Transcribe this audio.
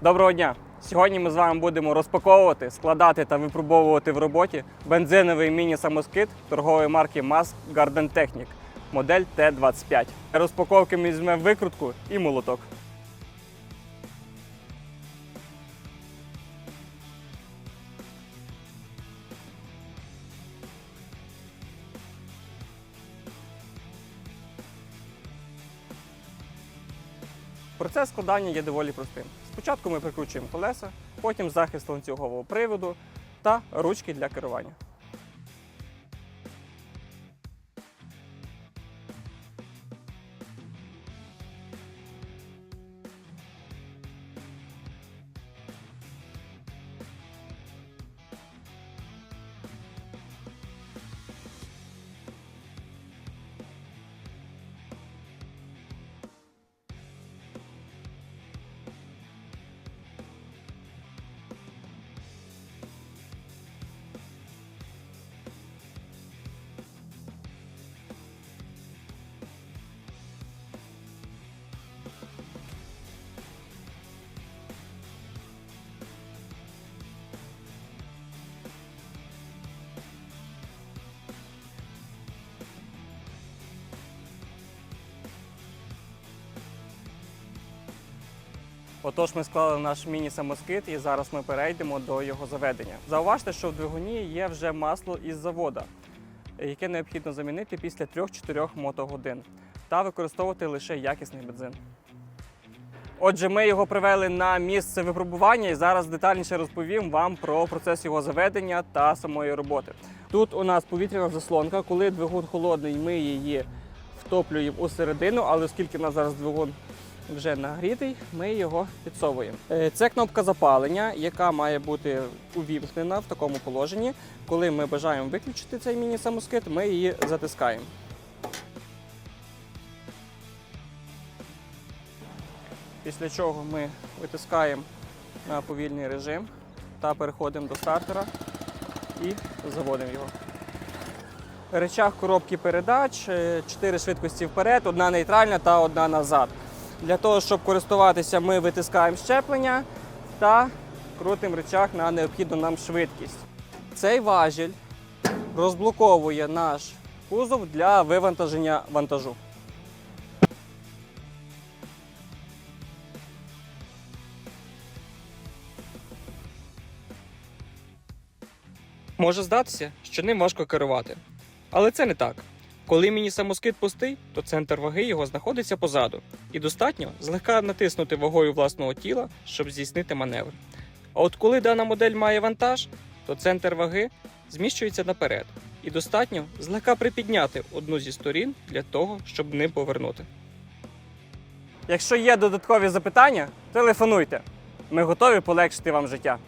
Доброго дня! Сьогодні ми з вами будемо розпаковувати, складати та випробовувати в роботі бензиновий міні-самоскид торгової марки MAS Garden Technic, модель Т-25. Для розпаковки ми візьмемо викрутку і молоток. Процес складання є доволі простим. Спочатку ми прикручуємо колеса, потім захист ланцюгового приводу та ручки для керування. Отож, ми склали наш міні-самоскид і зараз ми перейдемо до його заведення. Зауважте, що в двигуні є вже масло із завода, яке необхідно замінити після 3-4 мотогодин та використовувати лише якісний бензин. Отже, ми його привели на місце випробування і зараз детальніше розповім вам про процес його заведення та самої роботи. Тут у нас повітряна заслонка, коли двигун холодний, ми її втоплюємо у середину, але оскільки у нас зараз двигун вже нагрітий, ми його підсовуємо. Е, Це кнопка запалення, яка має бути увімкнена в такому положенні. Коли ми бажаємо виключити цей міні-самоскид, ми її затискаємо. Після чого ми витискаємо на повільний режим та переходимо до стартера і заводимо його. Речах коробки передач, 4 швидкості вперед, одна нейтральна та одна назад. Для того, щоб користуватися, ми витискаємо щеплення та крутимо речах на необхідну нам швидкість. Цей важіль розблоковує наш кузов для вивантаження вантажу. Може здатися, що ним важко керувати. Але це не так. Коли міні-самоскид пустий, то центр ваги його знаходиться позаду, і достатньо злегка натиснути вагою власного тіла, щоб здійснити маневр. А от коли дана модель має вантаж, то центр ваги зміщується наперед, і достатньо злегка припідняти одну зі сторін для того, щоб ним повернути. Якщо є додаткові запитання, телефонуйте. Ми готові полегшити вам життя.